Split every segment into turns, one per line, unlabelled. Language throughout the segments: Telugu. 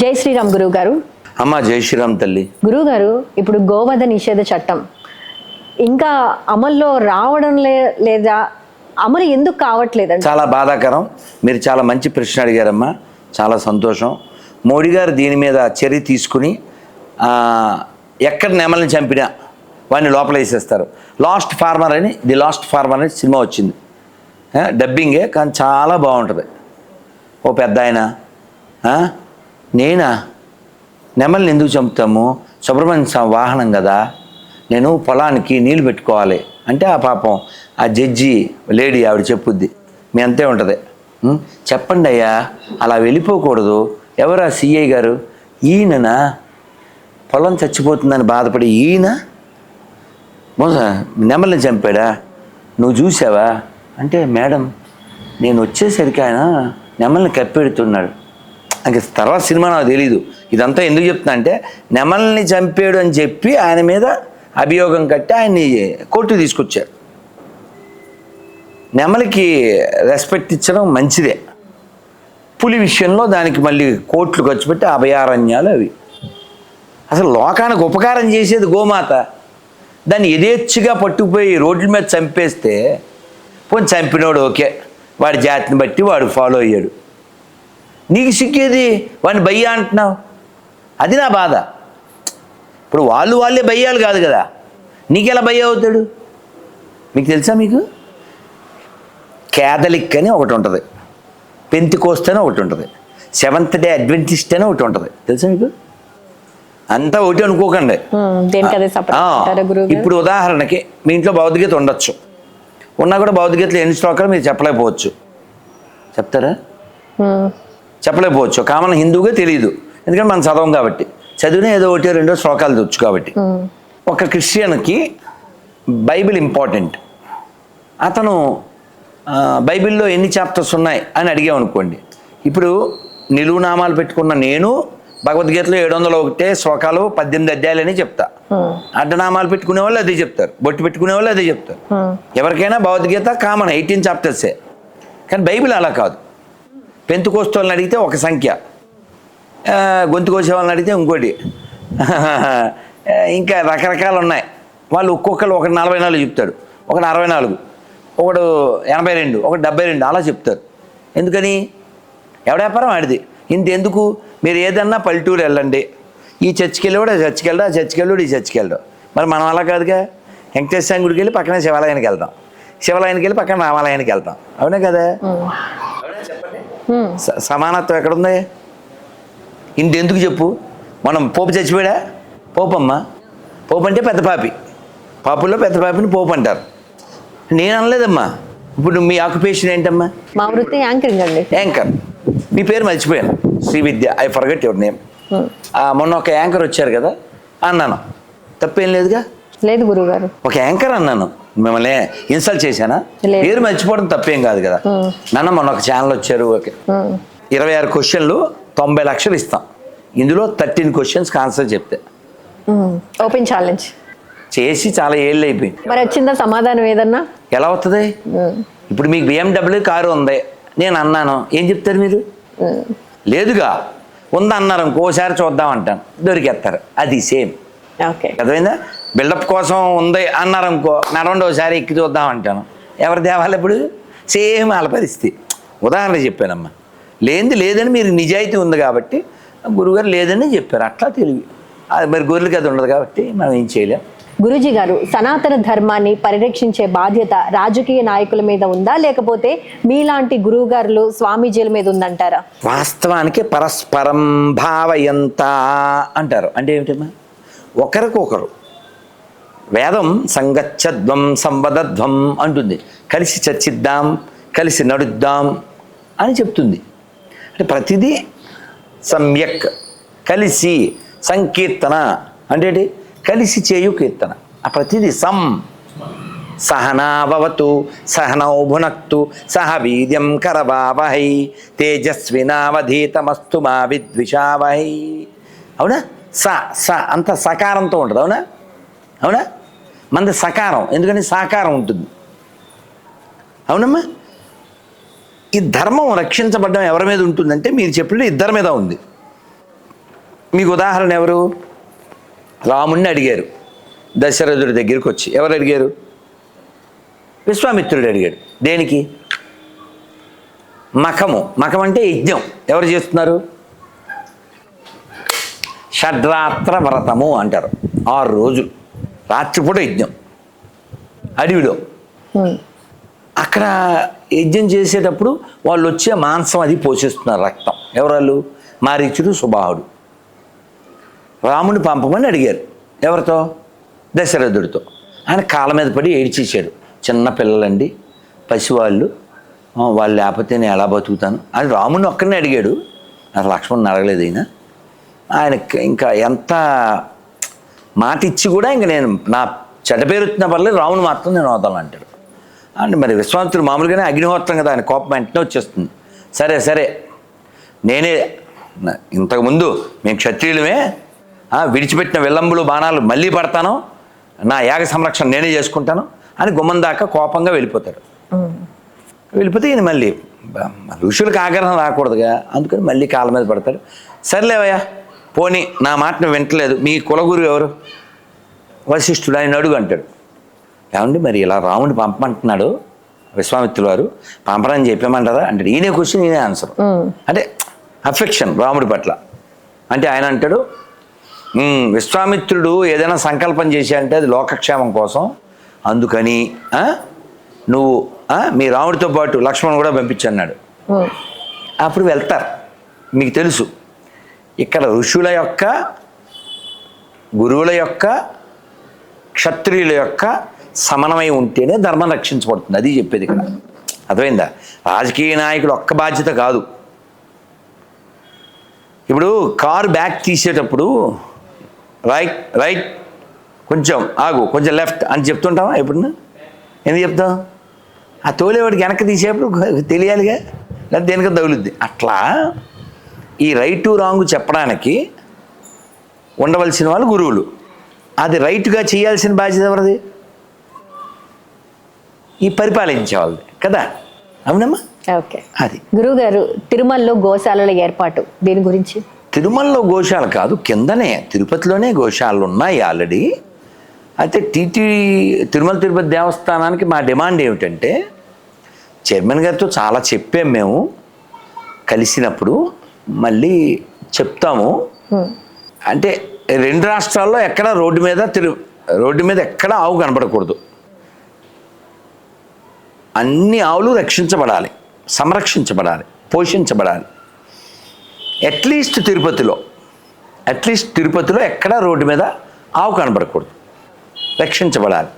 జై శ్రీరామ్ గురువు గారు
అమ్మ జై శ్రీరామ్ తల్లి.
గురువు గారు ఇప్పుడు గోవధ నిషేధ చట్టం. ఇంకా అమల్లో రావడం లేదా అమలు ఎందుకు కావట్లేదండి?
చాలా బాధాకరం. మీరు చాలా మంచి ప్రశ్న అడిగారమ్మా. చాలా సంతోషం. మోడీ గారు దీని మీద చర్య తీసుకుని ఎక్కడ నెమలిని చంపినా వాడిని లోపల వేసేస్తారు. లాస్ట్ ఫార్మర్ అని ది లాస్ట్ ఫార్మర్ అని సినిమా వచ్చింది. డబ్బింగే కానీ చాలా బాగుంటుంది. ఓ పెద్ద ఆయన నేనా? నెమలిని ఎందుకు చంపుతాము? సుబ్రహ్మణ్య స్వామి వాహనం కదా. నేను పొలానికి నీళ్ళు పెట్టుకోవాలి. అంటే ఆ పాపం ఆ జడ్జి లేడీ ఆవిడ చెప్పుద్ది. మీ అంతే ఉంటుంది. చెప్పండి అయ్యా అలా వెళ్ళిపోకూడదు. ఎవరా సిఐ గారు? ఈయననా? పొలం చచ్చిపోతుందని బాధపడి ఈయన? నెమల్ని నెమలిని చంపాడా? నువ్వు చూసావా? అంటే మేడం నేను వచ్చేసరికి ఆయన నెమలిని కప్పెడుతున్నాడు. ఇంక తర్వాత సినిమా నాకు తెలీదు. ఇదంతా ఎందుకు చెప్తున్నా అంటే నెమల్ని చంపాడు అని చెప్పి ఆయన మీద అభియోగం కట్టి ఆయన్ని కోర్టు తీసుకొచ్చారు. నెమలికి రెస్పెక్ట్ ఇచ్చడం మంచిదే. పులి విషయంలో దానికి మళ్ళీ కోట్లు ఖర్చు పెట్టి అభయారణ్యాలు అవి. అసలు లోకానికి ఉపకారం చేసేది గోమాత. దాన్ని యథేచ్ఛగా పట్టుకుపోయి రోడ్ల మీద చంపేస్తే పోనీ చంపినోడు ఓకే. వాడి జాతిని బట్టి వాడు ఫాలో అయ్యాడు. నీకు సిగ్గేది వాడిని భయ్య అంటున్నావు. అది నా బాధ. ఇప్పుడు వాళ్ళు వాళ్ళే భయ్యాలు కాదు కదా. నీకెలా భయ్య అవుతాడు? మీకు తెలుసా మీకు? కేథలిక్ అని ఒకటి ఉంటుంది. పెంతికోస్ట్ అని ఒకటి ఉంటుంది. సెవెంత్ డే అడ్వెంటిస్ట్ అని ఒకటి ఉంటుంది. తెలుసా మీకు? అంతా ఒకటి అనుకోకండి. ఇప్పుడు ఉదాహరణకి మీ ఇంట్లో భౌతికత ఉండొచ్చు. ఉన్నా కూడా భౌతికతలో ఎన్ని శ్లోకాలు మీరు చెప్పలేకపోవచ్చు. చెప్తారా? చెప్పలేకపోవచ్చు. కామన్ హిందూగా తెలియదు ఎందుకంటే మనం చదవం కాబట్టి. చదివిన ఏదో ఒకటి రెండో శ్లోకాలు తెచ్చు కాబట్టి. ఒక క్రిస్టియన్కి బైబిల్ ఇంపార్టెంట్. అతను బైబిల్లో ఎన్ని చాప్టర్స్ ఉన్నాయి అని అడిగామనుకోండి ఇప్పుడు నిలువు నామాలు పెట్టుకున్న నేను భగవద్గీతలో ఏడు వందల ఒకటే శ్లోకాలు పద్దెనిమిది అధ్యాయులని చెప్తా. అడ్డనామాలు పెట్టుకునే వాళ్ళు అదే చెప్తారు. బొట్టు పెట్టుకునే వాళ్ళు అదే చెప్తారు. ఎవరికైనా భగవద్గీత కామన్ ఎయిటీన్ చాప్టర్సే. కానీ బైబిల్ అలా కాదు. పెంతు వాళ్ళని అడిగితే ఒక సంఖ్య. గొంతు కోసే వాళ్ళని అడిగితే ఇంకోటి. ఇంకా రకరకాలు ఉన్నాయి. వాళ్ళు ఒక్కొక్కరు ఒకటి నలభై నాలుగు చెప్తాడు. ఒకటి అరవై నాలుగు ఒకడు ఎనభై రెండు ఒకటి డెబ్బై రెండు అలా చెప్తారు. ఎందుకని? ఎవడ వ్యాపారం? ఆడిది. ఇంత ఎందుకు మీరు ఏదన్నా పల్లెటూరు వెళ్ళండి. ఈ చర్చికి వెళ్ళాడు ఆ చర్చికి వెళ్ళడు ఆ చర్చికి వెళ్ళాడు ఈ చర్చికి వెళ్ళడు మరి మనం అలా కాదుగా? వెంకటేశ్వర గుడికి వెళ్ళి పక్కన శివాలయానికి వెళ్తాం శివాలయానికి వెళ్ళి పక్కన రామాలయానికి వెళ్తాం అవునా కదా? సమానత్వం ఎక్కడుంది? ఇంత ఎందుకు చెప్పు? మనం పోపు చచ్చిపోయాడా? పోపమ్మ. పోపు అంటే పెద్ద పాపి. పాపుల్లో పెద్ద పాపిని పోపు అంటారు. నేను అనలేదమ్మా. ఇప్పుడు మీ ఆక్యుపేషన్ ఏంటమ్మా?
మా వృత్తి యాంకరింగ్ అండి.
యాంకర్. మీ పేరు మర్చిపోయాను. Sri Vidya I forget your name మొన్న ఒక యాంకర్ వచ్చారు కదా? అన్నాను. తప్పేం లేదుగా?
లేదు గురువు గారు
ఒక యాంకర్ అన్నాను మిమ్మల్ని ఇన్సల్ట్ చేశానా. పేరు మర్చిపోవడం తప్పేం కాదు కదా. నాన్న మొన్న ఒక ఛానల్ వచ్చారు ఓకే. ఇరవై ఆరు క్వశ్చన్లు తొంభై లక్షలు ఇస్తాం. ఇందులో థర్టీన్ క్వశ్చన్స్కి ఆన్సర్ చెప్తే.
ఓపెన్ ఛాలెంజ్
చేసి చాలా ఏళ్ళు అయిపోయింది.
మరి వచ్చిందా సమాధానం ఏదన్నా?
ఎలా అవుతుంది
ఉమ్,
ఇప్పుడు మీకు బిఎండబ్ల్యూ కారు ఉంది నేను అన్నాను. ఏం చెప్తారు మీరు? లేదుగా ఉంది అన్నారు ఇంకోసారి చూద్దాం అంటాను. దొరికేస్తారు. అది సేమ్. అర్థమైందా? బిల్డప్ కోసం ఉంది అన్నారు అనుకో నడవండి ఒకసారి ఎక్కి చూద్దాం అంటాను. ఎవరు తేవాలి ఇప్పుడు? సేమ్ వాళ్ళ పరిస్థితి. ఉదాహరణ చెప్పానమ్మా. లేనిది లేదని మీరు నిజాయితీ ఉంది కాబట్టి గురుగారు లేదని చెప్పారు. అట్లా తెలివి. అది మరి గొర్రెలకి అది ఉండదు కాబట్టి మనం ఏం చేయలేం.
గురూజీ గారు సనాతన ధర్మాన్ని పరిరక్షించే బాధ్యత రాజకీయ నాయకుల మీద ఉందా? లేకపోతే మీలాంటి గురువు గారులు స్వామీజీల మీద ఉందంటారా?
వాస్తవానికి పరస్పరం భావయంత అంటారు. అంటే ఏమిటమ్మా? ఒకరికొకరు. వేదం సంగచ్చధ్వం సంవదధ్వం అంటుంది. కలిసి చర్చిద్దాం కలిసి నడుద్దాం అని చెప్తుంది. అంటే ప్రతిదీ సమ్యక్. కలిసి సంకీర్తన అంటే కలిసి చేయు కీర్తన. ఆ ప్రతిదీ సం. సహనాభవతు సహనౌ భునక్తు సహ వీర్యం కరవావహై తేజస్వినావధీతమస్తు మా విద్విషావహై. అవునా? స స అంత సకారంతో ఉంటుంది అవునా? అవునా? మనది సకారం ఎందుకంటే సాకారం ఉంటుంది. అవునమ్మా? ఈ ధర్మం రక్షించబడడం ఎవరి మీద ఉంటుందంటే మీరు చెప్పినట్టు ఇద్దరి మీద ఉంది. మీకు ఉదాహరణ ఎవరు? రాముణ్ణి అడిగారు. దశరథుడి దగ్గరికి వచ్చి. ఎవరు అడిగారు? విశ్వామిత్రుడు అడిగాడు. దేనికి? మఖము మఖం అంటే యజ్ఞం. ఎవరు చేస్తున్నారు? షడ్రాత్ర వ్రతము అంటారు. ఆరు రోజులు. రాత్రిపూట యజ్ఞం. అడవిలో. అక్కడ యజ్ఞం చేసేటప్పుడు వాళ్ళు వచ్చే మాంసం అది పోషిస్తున్నారు రక్తం. ఎవరాళ్ళు? మారీచుడు సుబాహుడు. రాముని పంపమని అడిగారు. ఎవరితో? దశరథుడితో. ఆయన కాళ్ళ మీద పడి ఏడ్చేసాడు చిన్న పిల్లలండి పసివాళ్ళు. వాళ్ళు లేకపోతే నేను ఎలా బతుకుతాను? అని రాముని ఒక్కరిని అడిగాడు. అసలు లక్ష్మణ్ అడగలేదు ఆయన ఇంకా ఎంత మాట ఇచ్చి కూడా ఇంక నేను నా చెడ్డ పేరు వచ్చిన పర్లేదు రాముని మాత్రం నేను వదలను అంటాడు. అంటే మరి విశ్వామిత్రుడు మామూలుగానే అగ్నిహోత్రం కదా ఆయన కోపం వెంటనే వచ్చేస్తుంది. సరే సరే నేనే ఇంతకుముందు మేము క్షత్రియులమే ఆ, విడిచిపెట్టిన విల్లంబులు బాణాలు మళ్ళీ పడతాను నా యాగ సంరక్షణ నేనే చేసుకుంటాను అని గుమ్మం దాకా కోపంగా వెళ్ళిపోతాడు. వెళ్ళిపోతే ఈయన మళ్ళీ ఋషులకు ఆగ్రహం రాకూడదుగా అందుకని మళ్ళీ కాళ్ళ మీద పడతాడు. సర్లేవయ్యా పోనీ నా మాట నువ్వు వింటలేదు. మీ కులగురు ఎవరు? వశిష్ఠుడు ఆయన అడుగు అంటాడు. ఏమండి మరి ఇలా రాముడిని పంపమంటున్నాడు? విశ్వామిత్రులు వారు. పంపరని చెప్పామంటారా? అంటే ఈయనే క్వశ్చన్ ఈయనే ఆన్సర్ అంటే అఫెక్షన్ రాముడి పట్ల. అంటే ఆయన అంటాడు "ఉమ్, విశ్వామిత్రుడు ఏదైనా సంకల్పం చేశాడంటే అది లోకక్షేమం కోసం. అందుకని నువ్వు మీ రాముడితో పాటు లక్ష్మణ్ కూడా పంపించన్నాడు. అప్పుడు వెళ్తారు. మీకు తెలుసు. ఇక్కడ ఋషుల యొక్క గురువుల యొక్క క్షత్రియుల యొక్క సమన్వయం ఉంటేనే ధర్మం రక్షించబడుతుంది. అది చెప్పేది ఇక్కడ. అర్థమైందా? రాజకీయ నాయకుడు ఒక్క బాధ్యత కాదు. ఇప్పుడు కారు బ్యాక్ తీసేటప్పుడు రైట్ రైట్ కొంచెం ఆగు కొంచెం లెఫ్ట్ అని చెప్తుంటావా ఎప్పుడన్నా? ఎందుకు చెప్తాం ఆ తోలేవాడికి వెనక్కి తీసేప్పుడు తెలియాలిగా? లేదా దేనికో తగులుద్ది. అట్లా ఈ రైటు రాంగ్ చెప్పడానికి ఉండవలసిన వాళ్ళు గురువులు. అది రైట్గా చేయాల్సిన బాధ్యత ఎవరిది? ఈ పరిపాలించే వాళ్ళది కదా? అవునమ్మా?
ఓకే.
అది.
గురువు గారు తిరుమలలో గోశాలల ఏర్పాటు దీని గురించి?
తిరుమలలో గోశాల కాదు కిందనే తిరుపతిలోనే గోశాలలు ఉన్నాయి ఆల్రెడీ. అయితే టీటీ తిరుమల తిరుపతి దేవస్థానానికి మా డిమాండ్ ఏమిటంటే చైర్మన్ గారితో చాలా చెప్పాం మేము కలిసినప్పుడు మళ్ళీ చెప్తాము. అంటే రెండు రాష్ట్రాల్లో ఎక్కడ రోడ్డు మీద తిరు రోడ్డు మీద ఎక్కడ ఆవు కనపడకూడదు అన్ని ఆవులు రక్షించబడాలి సంరక్షించబడాలి పోషించబడాలి. అట్లీస్ట్ తిరుపతిలో అట్లీస్ట్ తిరుపతిలో ఎక్కడా రోడ్డు మీద ఆవు కనబడకూడదు. రక్షించబడాలి.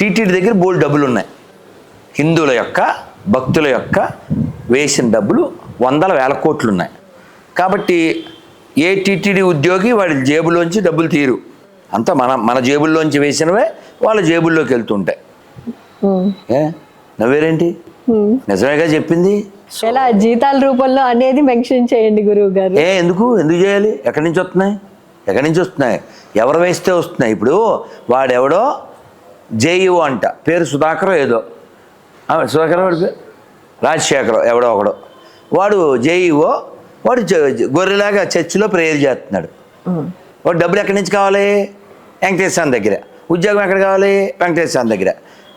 టీటీడీ దగ్గర బోల్డ్ డబ్బులు ఉన్నాయి. హిందువుల యొక్క భక్తుల యొక్క వేసిన డబ్బులు వందల వేల కోట్లు ఉన్నాయి. కాబట్టి ఏ టీటీడీ ఉద్యోగి వాడి జేబులోంచి డబ్బులు తీరు అంతా మన మన జేబుల్లోంచి వేసినవే వాళ్ళ జేబుల్లోకి వెళ్తుంటాయి. నవ్వేరేంటి. నిజమేగా చెప్పింది?
ఎలా జీతాల రూపంలో అనేది మెన్షన్ చేయండి గురువు గారు.
ఏ ఎందుకు? ఎందుకు చేయాలి? ఎక్కడి నుంచి వస్తున్నాయి? ఎక్కడి నుంచి వస్తున్నాయి? ఎవరు వేస్తే వస్తున్నాయి? ఇప్పుడు వాడెవడో జేఈఓ అంట. పేరు సుధాకర్ ఏదో. సుధాకర్ వాడి పేరు? రాజశేఖర్ ఎవడో ఒకడు. వాడు జేఈఓ వాడు గొర్రెలాగా చర్చిలో ప్రేయర్ చేస్తున్నాడు. వాడు డబ్బులు ఎక్కడి నుంచి కావాలి? వెంకటేశ్వర స్వామి దగ్గర. ఉద్యోగం ఎక్కడ కావాలి? వెంకటేశ్వర స్వామి దగ్గర.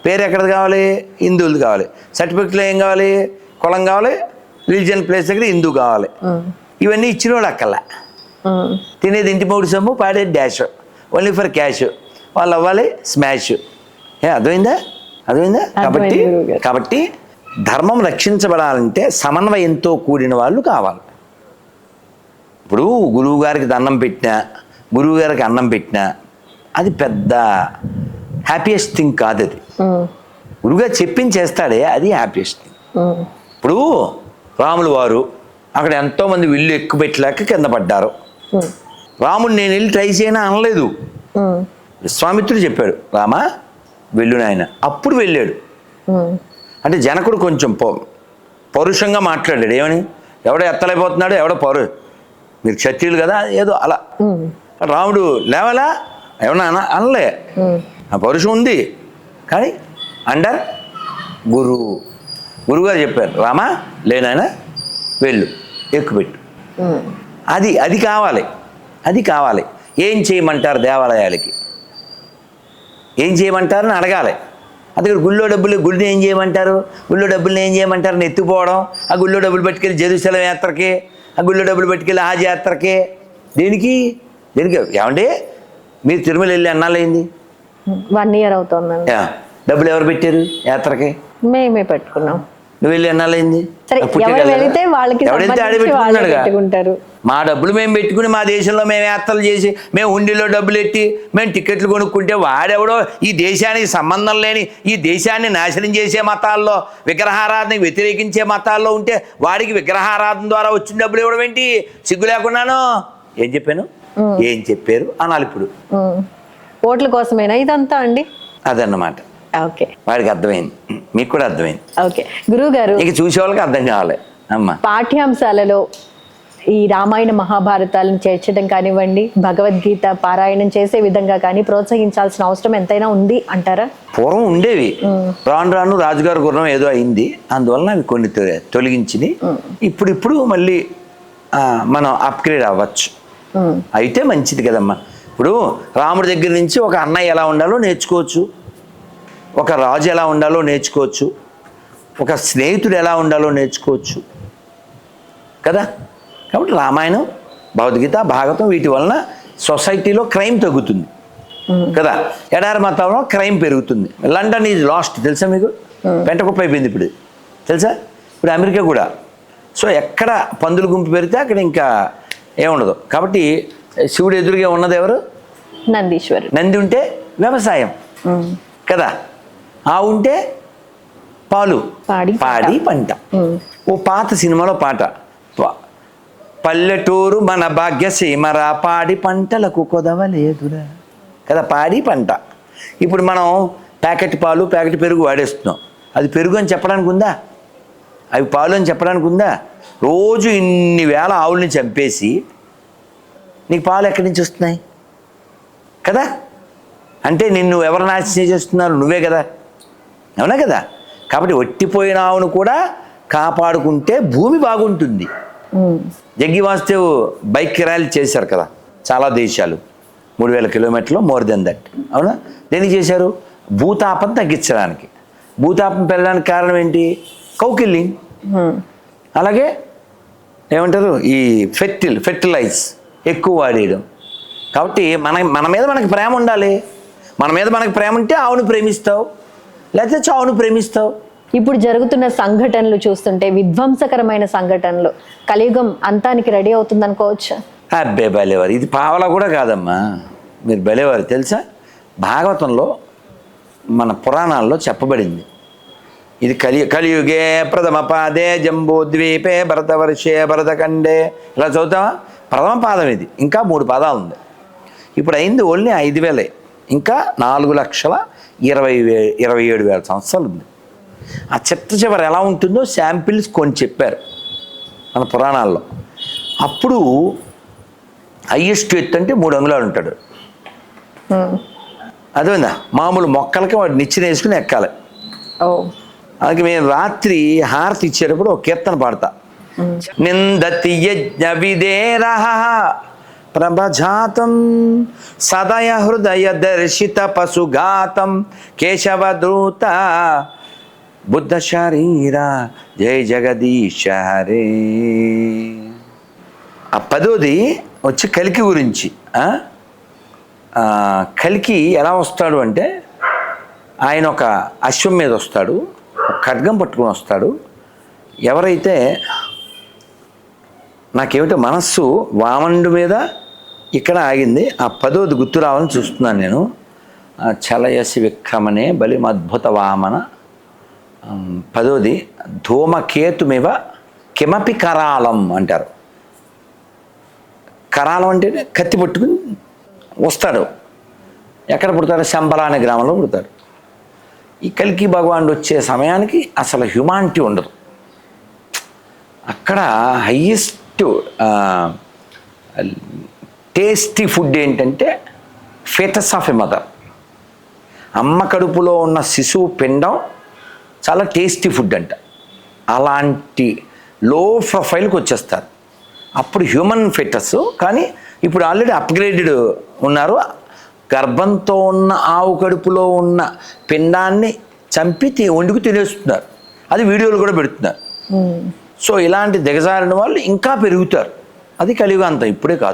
పేరు ఎక్కడ కావాలి? హిందువులు కావాలి. సర్టిఫికెట్లో ఏం కావాలి? కులం కావాలి? రిలీజియన్ ప్లేస్ దగ్గర హిందూ కావాలి. ఇవన్నీ ఇచ్చిన వాడు అక్కల్లా తినేది ఇంటి మూడు సొమ్ము పాడేది డాష్ ఓన్లీ ఫర్ క్యాష్ వాళ్ళు అవ్వాలి స్మాష్ ఏ అర్థమైందా? అర్థమైందా? కాబట్టి. కాబట్టి ధర్మం రక్షించబడాలంటే సమన్వయంతో కూడిన వాళ్ళు కావాలి. ఇప్పుడు గురువు గారికి దండం పెట్టినా గురువు గారికి అన్నం పెట్టినా అది పెద్ద హ్యాపీయెస్ట్ థింగ్ కాదు అది. గురువుగారు చెప్పింది చేస్తాడే అది హ్యాపీయెస్ట్ థింగ్ ఇప్పుడు రాములు వారు అక్కడ ఎంతోమంది విల్లు ఎక్కువ పెట్టలేక కింద పడ్డారు. రాముడు నేను వెళ్ళి ట్రై చేయనా అనలేదు. విశ్వామిత్రుడు చెప్పాడు రామా వెళ్ళు నాయన. అప్పుడు వెళ్ళాడు. అంటే జనకుడు కొంచెం పౌరుషంగా మాట్లాడాడు. ఏమని? ఎవడో ఎత్తలేకపోతున్నాడు ఎవడో పౌరు మీరు క్షత్రియులు కదా ఏదో అలా. రాముడు లేవలా? ఏమన్నా అన అనలే. ఆ పౌరుషం ఉంది. కానీ అండర్ గురువు గురువుగారు చెప్పారు రామా లేనాయన వెళ్ళు ఎక్కుపెట్టు అది అది కావాలి. అది కావాలి. ఏం చేయమంటారు దేవాలయాలకి? ఏం చేయమంటారని అడగాలి. అందుకని గుళ్ళో డబ్బులు గుడిని ఏం చేయమంటారు? గుళ్ళో డబ్బుల్ని ఏం చేయమంటారు? అని ఎత్తుపోవడం ఆ గుళ్ళో డబ్బులు పట్టుకెళ్ళి జెరూసలం యాత్రకి గుళ్ళో డబ్బులు పట్టుకెళ్ళి హాజ్ యాత్రకి దేనికి దేనికి ఏమండి? మీరు తిరుమల వెళ్ళి అన్నాళ్ళయింది
వన్ ఇయర్ అవుతుందండి.
యా. డబ్బులు ఎవరు పెట్టారు యాత్రకి?
మేమే పెట్టుకున్నాం.
నువ్వు వెళ్ళి.
పెట్టుకుంటారు.
మా డబ్బులు మేము పెట్టుకుని మా దేశంలో మేము యాత్రలు చేసి మేము హుండీలో డబ్బులు ఎట్టి మేము టికెట్లు కొనుక్కుంటే వాడెవడో ఈ దేశానికి సంబంధం లేని ఈ దేశాన్ని నాశనం చేసే మతాల్లో విగ్రహారాధనకి వ్యతిరేకించే మతాల్లో ఉంటే వాడికి విగ్రహారాధన ద్వారా వచ్చిన డబ్బులు ఇవ్వడం ఏంటి? సిగ్గు లేకున్నాను ఏం చెప్పాను? ఏం చెప్పారు? అనాలి ఇప్పుడు.
ఓట్ల కోసమేనా ఇదంతా అండి?
అదన్నమాట.
ఓకే.
వాడికి అర్థమైంది. మీకు కూడా అర్థమైంది.
ఓకే. గురువు గారు
ఇక చూసే వాళ్ళకి అర్థం కావాలి. అమ్మ.
పాఠ్యాంశాలలో ఈ రామాయణ మహాభారతాలను చేర్చడం కానివ్వండి భగవద్గీత పారాయణం చేసే విధంగా కానీ ప్రోత్సహించాల్సిన అవసరం ఎంతైనా ఉంది అంటారా?
పూర్వం ఉండేవి. రాను రాను రాజుగారి గుర్రం ఏదో అయింది. అందువలన అవి కొన్ని తొలగించింది ఇప్పుడు ఇప్పుడు మళ్ళీ మనం అప్గ్రేడ్ అవ్వచ్చు. అయితే మంచిది కదమ్మా. ఇప్పుడు రాముడి దగ్గర నుంచి ఒక అన్నయ్య ఎలా ఉండాలో నేర్చుకోవచ్చు. ఒక రాజు ఎలా ఉండాలో నేర్చుకోవచ్చు. ఒక స్నేహితుడు ఎలా ఉండాలో నేర్చుకోవచ్చు. కదా? కాబట్టి రామాయణం భగవద్గీత భాగవతం వీటి వలన సొసైటీలో క్రైమ్ తగ్గుతుంది. కదా? ఎడారి మతంలో క్రైమ్ పెరుగుతుంది. London is lost. తెలుసా మీకు? పెంట కుప్ప అయిపోయింది ఇప్పుడు. తెలుసా? ఇప్పుడు అమెరికా కూడా. సో ఎక్కడ పందులు గుంపు పెరిగితే అక్కడ ఇంకా ఏముండదు. కాబట్టి శివుడు ఎదురుగా ఉన్నది ఎవరు?
నందీశ్వరుడు.
నంది ఉంటే వ్యవసాయం. కదా? ఆ ఉంటే పాలు.
పాడి పంట.
పాడి పంట. ఓ పాత సినిమాలో పాట. పల్లెటూరు మన భాగ్యసీమరా పాడి పంటలకు కొదవలేదురా. కదా పాడి పంట. ఇప్పుడు మనం ప్యాకెట్ పాలు ప్యాకెట్ పెరుగు వాడేస్తున్నాం. అది పెరుగు అని చెప్పడానికి ఉందా? అవి పాలు అని చెప్పడానికి ఉందా? రోజు ఇన్ని వేల ఆవుల్ని చంపేసి నీకు పాలు ఎక్కడి నుంచి వస్తున్నాయి? కదా? అంటే నిన్ను ఎవరు నాశనం చేస్తున్నారు? నువ్వే కదా? అవునా కదా? కాబట్టి ఒట్టిపోయిన ఆవును కూడా కాపాడుకుంటే భూమి బాగుంటుంది. జగ్గి బైక్ ర్యాలీ చేశారు కదా చాలా దేశాలు. మూడు వేల కిలోమీటర్లు మోర్ దెన్ దట్. అవునా? దేనికి చేశారు? భూతాపం తగ్గించడానికి. భూతాపం పెరగడానికి కారణం ఏంటి? కౌకిల్లింగ్. అలాగే ఏమంటారు? ఈ ఫెర్టిల్ ఫెర్టిలైజ్ ఎక్కువ వాడేయడం. కాబట్టి మన మన మీద మనకి ప్రేమ ఉండాలి. మన మీద మనకి ప్రేమ ఉంటే ఆవును ప్రేమిస్తావు. లేకపోతే చావును ప్రేమిస్తావు?
ఇప్పుడు జరుగుతున్న సంఘటనలు చూస్తుంటే విధ్వంసకరమైన సంఘటనలు. కలియుగం అంతానికి రెడీ అవుతుంది అనుకోవచ్చు
అబ్బే బలేవారు ఇది పావలా కూడా కాదమ్మా. మీరు బలేవారు తెలుసా? భాగవతంలో మన పురాణాల్లో చెప్పబడింది. ఇది కలి కలియుగే ప్రథమ పాదే జంబూ ద్వీపే భరతవర్షే భరతఖండే ఇలా చదువుతావా? ప్రథమ పాదం ఇది. ఇంకా మూడు పాదాలు ఉంది ఇప్పుడు అయింది ఓన్లీ ఐదు వేలే. ఇంకా నాలుగు లక్షల ఇరవై వే ఇరవై ఏడు వేల సంవత్సరాలు ఉంది. ఆ చిట్ట చివరి ఎలా ఉంటుందో శాంపిల్స్ కొన్ని చెప్పారు మన పురాణాల్లో. అప్పుడు హయ్యెస్ట్ ఎత్తు అంటే మూడు అంగుళాలు ఉంటాడు. అదేందా మామూలు మొక్కలకి వాడు నిచ్చెన వేసుకుని ఎక్కాలి. అలాగే మేము రాత్రి హారతి ఇచ్చేటప్పుడు ఒక కీర్తన పాడతా. నిందతి యజ్ఞ విదేర ప్రభజాతం సదయ హృదయ దర్శిత పశుఘాతం కేశవదూత బుద్ధ శరీర. జయ జగదీశ హరే. ఆ పదోది వచ్చి కలికి గురించి కలికి ఎలా వస్తాడు అంటే ఆయన ఒక అశ్వం మీద వస్తాడు ఖడ్గం పట్టుకొని వస్తాడు. ఎవరైతే నాకేమిటో మనస్సు వామనుడి మీద ఇక్కడ ఆగింది. ఆ పదోది గుర్తు రావాలని చూస్తున్నాను నేను. ఆ, చలయసి విక్రమనే బలి అద్భుత వామన. పదోది ధూమకేతుమివ కిమపి కరాళం అంటారు. కరాళం అంటే కత్తి పట్టుకుని వస్తాడు. ఎక్కడ పుడతాడు? శంబల అనే గ్రామంలో పుడతాడు. ఈ కల్కి భగవానుడు వచ్చే సమయానికి అసలు హ్యుమానిటీ ఉండదు. అక్కడ హయ్యెస్ట్ టేస్టీ ఫుడ్ ఏంటంటే ఫేటస్ ఆఫ్ ఎ మదర్. అమ్మ కడుపులో ఉన్న శిశువు పిండం చాలా టేస్టీ ఫుడ్ అంట. అలాంటి లో ప్రొఫైల్కి వచ్చేస్తారు. అప్పుడు హ్యూమన్ ఫిటస్ కానీ ఇప్పుడు ఆల్రెడీ అప్గ్రేడెడ్ ఉన్నారు. గర్భంతో ఉన్న ఆవు కడుపులో ఉన్న పిండాన్ని చంపి వండుకు తినేస్తున్నారు. అది వీడియోలు కూడా పెడుతున్నారు. సో ఇలాంటి దిగజారిన వాళ్ళు ఇంకా పెరుగుతారు. అది కలియుగ అంత ఇప్పుడే కాదు.